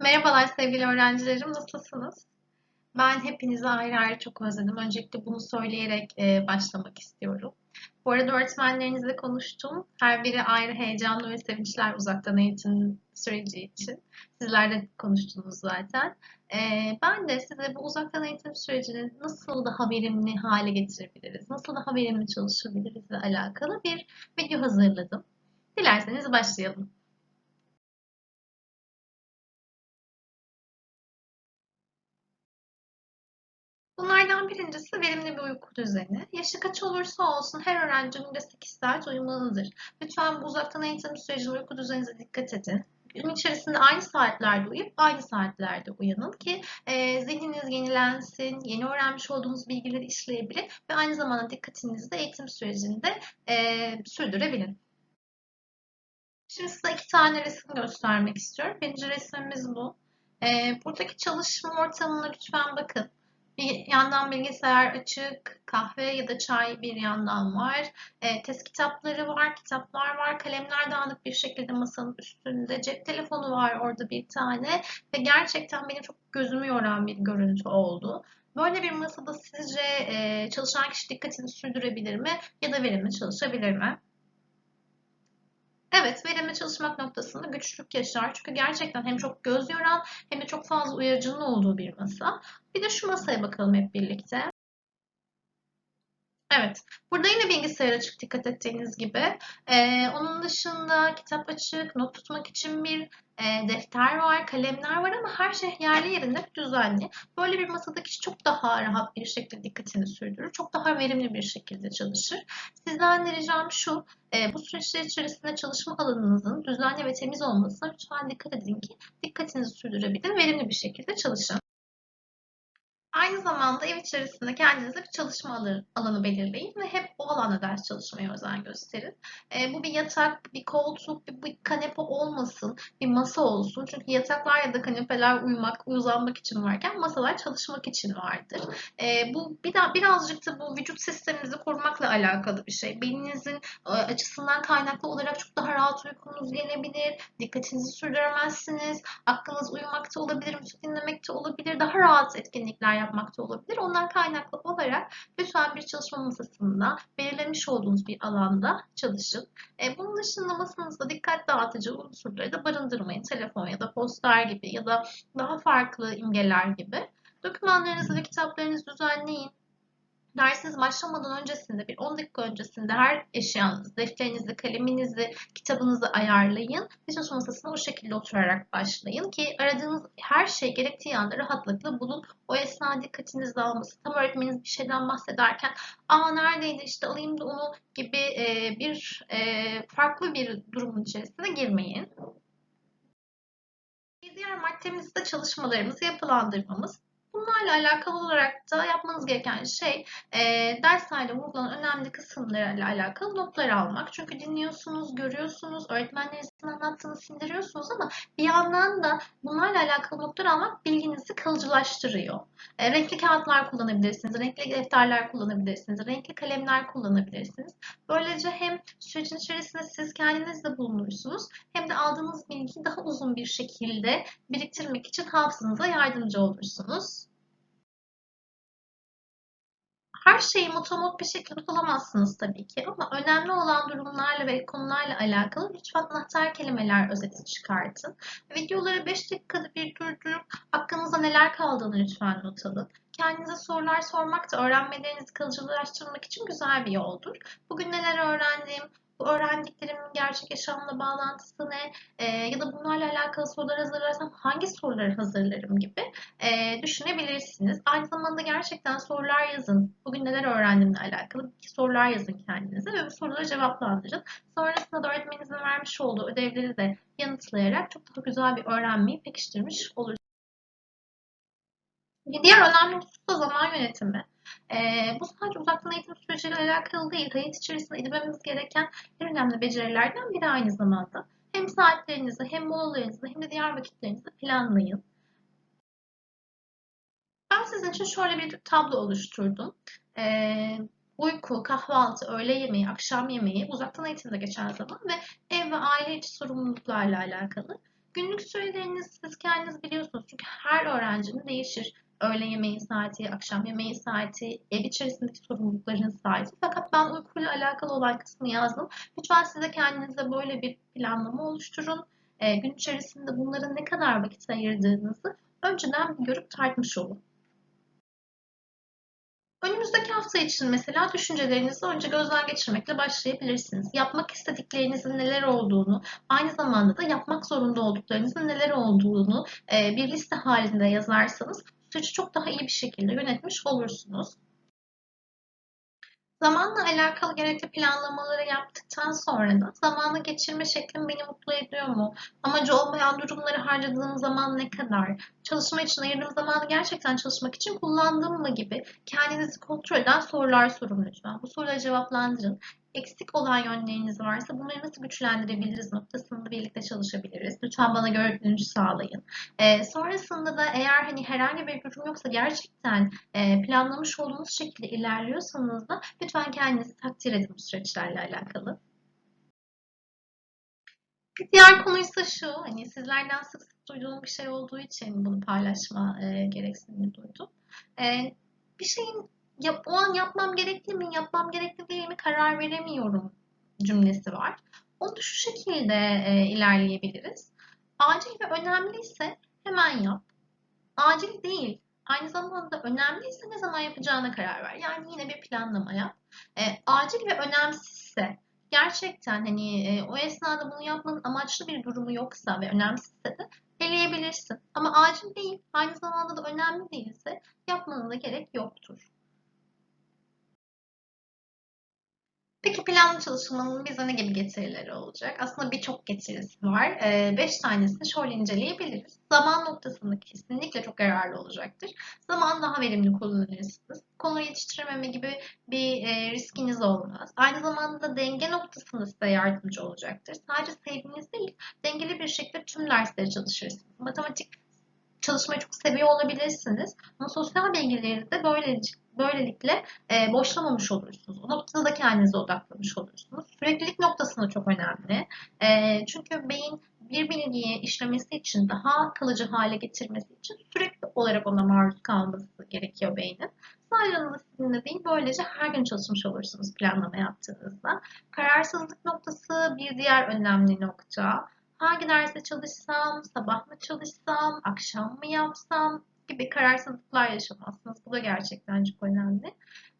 Merhabalar sevgili öğrencilerim, nasılsınız? Ben hepinizi ayrı ayrı çok özledim. Öncelikle bunu söyleyerek e, başlamak istiyorum. Bu arada öğretmenlerinizle konuştum. Her biri ayrı heyecanlı ve sevinçler uzaktan eğitim süreci için. Sizler de konuştunuz zaten. E, ben de size bu uzaktan eğitim sürecini nasıl daha verimli hale getirebiliriz, nasıl daha verimli çalışabiliriz ile alakalı bir video hazırladım. Dilerseniz başlayalım. Bunlardan birincisi verimli bir uyku düzeni. Yaşı kaç olursa olsun her öğrenci günde 8 saat uyumalıdır. Lütfen bu uzaktan eğitim sürecinde uyku düzeninize dikkat edin. Gün içerisinde aynı saatlerde uyuyup aynı saatlerde uyanın ki e, zihniniz yenilensin, yeni öğrenmiş olduğunuz bilgileri işleyebilin ve aynı zamanda dikkatinizi de eğitim sürecinde e, sürdürebilin. Şimdi size iki tane resim göstermek istiyorum. Birinci resmimiz bu. E, buradaki çalışma ortamına lütfen bakın. Bir yandan bilgisayar açık, kahve ya da çay bir yandan var. E, test kitapları var, kitaplar var, kalemler dağınık bir şekilde masanın üstünde. Cep telefonu var orada bir tane ve gerçekten benim çok gözümü yoran bir görüntü oldu. Böyle bir masada sizce e, çalışan kişi dikkatini sürdürebilir mi ya da verimli çalışabilir mi? Evet, verimli çalışmak noktasında güçlük yaşar. Çünkü gerçekten hem çok göz yoran hem de çok fazla uyarıcının olduğu bir masa. Bir de şu masaya bakalım hep birlikte. Evet, burada yine bilgisayar açık dikkat ettiğiniz gibi. Ee, onun dışında kitap açık, not tutmak için bir e, defter var, kalemler var ama her şey yerli yerinde düzenli. Böyle bir masada kişi çok daha rahat bir şekilde dikkatini sürdürür. Çok daha verimli bir şekilde çalışır. Sizden de ricam şu, e, bu süreçler içerisinde çalışma alanınızın düzenli ve temiz olmasına lütfen dikkat edin ki dikkatinizi sürdürebilir, verimli bir şekilde çalışın. Aynı zamanda ev içerisinde kendinize bir çalışma alanı belirleyin ve hep o alanda ders çalışmaya özen gösterin. E, bu bir yatak, bir koltuk, bir, bir kanepe olmasın, bir masa olsun. Çünkü yataklar ya da kanepeler uyumak, uzanmak için varken masalar çalışmak için vardır. E, bu bir daha birazcık da bu vücut sisteminizi korumakla alakalı bir şey. Beyninizin e, açısından kaynaklı olarak çok daha rahat uykunuz gelebilir, dikkatinizi sürdüremezsiniz, aklınız uyumakta olabilir, müzik dinlemekte olabilir, daha rahat etkinlikler yapmakta olabilir. Ondan kaynaklı olarak lütfen bir çalışma masasında belirlemiş olduğunuz bir alanda çalışın. E, bunun dışında masanızda dikkat dağıtıcı unsurları da barındırmayın. Telefon ya da poster gibi ya da daha farklı imgeler gibi. Dokümanlarınızı ve kitaplarınızı düzenleyin. Dersiniz başlamadan öncesinde bir 10 dakika öncesinde her eşyanızı, defterinizi, kaleminizi, kitabınızı ayarlayın. Çalışma masasına o şekilde oturarak başlayın ki aradığınız her şey gerektiği anda rahatlıkla bulun. O esnada dikkatiniz dağılmasın. Tam öğretmeniniz bir şeyden bahsederken aa neredeydi işte alayım da onu gibi e, bir e, farklı bir durumun içerisine girmeyin. Bir diğer maddemiz de çalışmalarımızı yapılandırmamız. Bunlarla alakalı olarak da yapmanız gereken şey e, derslerde vurgulan önemli kısımlarla alakalı notlar almak. Çünkü dinliyorsunuz, görüyorsunuz, öğretmenlerinizin anlattığını sindiriyorsunuz ama bir yandan da bunlarla alakalı notlar almak bilginizi kalıcılaştırıyor. E, renkli kağıtlar kullanabilirsiniz, renkli defterler kullanabilirsiniz, renkli kalemler kullanabilirsiniz. Böylece hem sürecin içerisinde siz kendiniz de bulunursunuz hem de aldığınız bilgiyi daha uzun bir şekilde biriktirmek için hafızanıza yardımcı olursunuz. Her şeyi motomot bir şekilde bulamazsınız tabii ki ama önemli olan durumlarla ve konularla alakalı lütfen anahtar kelimeler özeti çıkartın. Videoları 5 dakikada bir durdurup aklınıza neler kaldığını lütfen not alın. Kendinize sorular sormak da öğrenmelerinizi kalıcılaştırmak için güzel bir yoldur. Bugün neler öğrendim, bu öğrendiklerimin gerçek yaşamla bağlantısı ne e, ya da bunlarla alakalı sorular hazırlarsam hangi soruları hazırlarım gibi e, düşünebilirsiniz. Aynı zamanda gerçekten sorular yazın. Bugün neler öğrendimle alakalı sorular yazın kendinize ve bu soruları cevaplandırın. Sonrasında da öğretmeninizin vermiş olduğu ödevleri de yanıtlayarak çok daha güzel bir öğrenmeyi pekiştirmiş olursunuz. Bir diğer önemli husus da zaman yönetimi. Ee, bu sadece uzaktan eğitim süreciyle alakalı değil, hayat içerisinde edinmemiz gereken en önemli becerilerden biri aynı zamanda. Hem saatlerinizi hem molalarınızı hem de diğer vakitlerinizi planlayın. Ben sizin için şöyle bir tablo oluşturdum. Ee, uyku, kahvaltı, öğle yemeği, akşam yemeği uzaktan eğitimde geçen zaman ve ev ve aile içi sorumluluklarla alakalı. Günlük sürelerinizi siz kendiniz biliyorsunuz. Çünkü her öğrencinin değişir. Öğle yemeği saati, akşam yemeği saati, ev içerisindeki sorumlulukların saati. Fakat ben uykuyla alakalı olan kısmı yazdım. Lütfen siz de kendinize böyle bir planlama oluşturun. E, gün içerisinde bunlara ne kadar vakit ayırdığınızı önceden bir görüp tartmış olun. Önümüzdeki hafta için mesela düşüncelerinizi önce gözden geçirmekle başlayabilirsiniz. Yapmak istediklerinizin neler olduğunu, aynı zamanda da yapmak zorunda olduklarınızın neler olduğunu e, bir liste halinde yazarsanız süreci çok daha iyi bir şekilde yönetmiş olursunuz. Zamanla alakalı gerekli planlamaları yaptıktan sonra da zamanı geçirme şeklim beni mutlu ediyor mu? Amacı olmayan durumları harcadığım zaman ne kadar? Çalışma için ayırdığım zamanı gerçekten çalışmak için kullandım mı gibi kendinizi kontrol eden sorular sorun lütfen. Bu soruları cevaplandırın eksik olan yönleriniz varsa bunları nasıl güçlendirebiliriz noktasında birlikte çalışabiliriz. Lütfen bana dönüş sağlayın. E, sonrasında da eğer hani herhangi bir durum yoksa gerçekten e, planlamış olduğunuz şekilde ilerliyorsanız da lütfen kendinizi takdir edin bu süreçlerle alakalı. Bir diğer konuysa şu, hani sizlerden sık sık duyduğum bir şey olduğu için bunu paylaşma e, gereksinimi duydum. E, bir şeyin yap, o an yapmam gerekli mi, yapmam gerekli değil mi karar veremiyorum cümlesi var. Onu şu şekilde e, ilerleyebiliriz. Acil ve önemliyse hemen yap. Acil değil. Aynı zamanda önemliyse ne zaman yapacağına karar ver. Yani yine bir planlama yap. E, acil ve önemsizse gerçekten hani e, o esnada bunu yapmanın amaçlı bir durumu yoksa ve önemsizse de eleyebilirsin. Ama acil değil, aynı zamanda da önemli değilse yapmanın da gerek yoktur. Peki planlı çalışmanın bize ne gibi getirileri olacak? Aslında birçok getirisi var. Ee, beş tanesini şöyle inceleyebiliriz. Zaman noktasında kesinlikle çok yararlı olacaktır. Zaman daha verimli kullanırsınız. Konu yetiştirememe gibi bir e, riskiniz olmaz. Aynı zamanda denge noktasında size yardımcı olacaktır. Sadece sevginiz değil, dengeli bir şekilde tüm dersleri çalışırsınız. Matematik çalışmayı çok seviyor olabilirsiniz. Ama sosyal bilgileri de böylece Böylelikle e, boşlamamış olursunuz. Noktada da kendinize odaklamış olursunuz. Süreklilik noktasında çok önemli. E, çünkü beyin bir bilgiyi işlemesi için, daha kalıcı hale getirmesi için sürekli olarak ona maruz kalması gerekiyor beynin. Sadece sizinle değil, böylece her gün çalışmış olursunuz planlama yaptığınızda. Kararsızlık noktası bir diğer önemli nokta. Hangi derste çalışsam, sabah mı çalışsam, akşam mı yapsam, gibi kararsızlıklar yaşamazsınız. Bu da gerçekten çok önemli.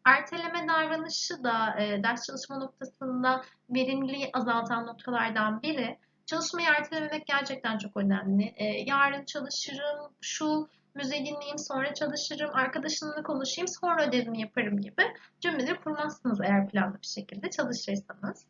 Erteleme davranışı da e, ders çalışma noktasında verimliliği azaltan noktalardan biri. Çalışmayı ertelememek gerçekten çok önemli. E, yarın çalışırım, şu müziği dinleyeyim sonra çalışırım, arkadaşımla konuşayım sonra ödevimi yaparım gibi cümleleri kurmazsınız eğer planlı bir şekilde çalışırsanız.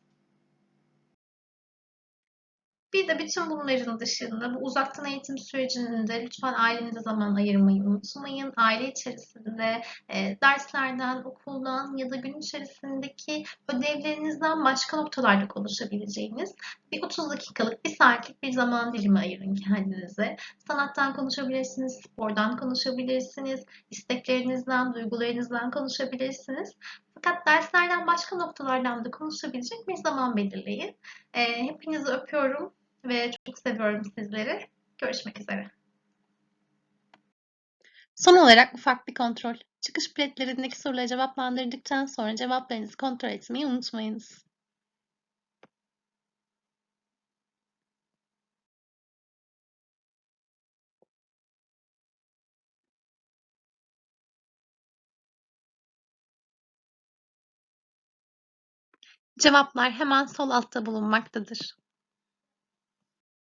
Bir de bütün bunların dışında bu uzaktan eğitim sürecinde lütfen ailenize zaman ayırmayı unutmayın. Aile içerisinde e, derslerden, okuldan ya da gün içerisindeki ödevlerinizden başka noktalarda konuşabileceğiniz bir 30 dakikalık, bir saatlik bir zaman dilimi ayırın kendinize. Sanattan konuşabilirsiniz, spordan konuşabilirsiniz, isteklerinizden, duygularınızdan konuşabilirsiniz. Fakat derslerden başka noktalardan da konuşabilecek bir zaman belirleyin. E, hepinizi öpüyorum ve çok seviyorum sizleri. Görüşmek üzere. Son olarak ufak bir kontrol. Çıkış biletlerindeki soruları cevaplandırdıktan sonra cevaplarınızı kontrol etmeyi unutmayınız. Cevaplar hemen sol altta bulunmaktadır.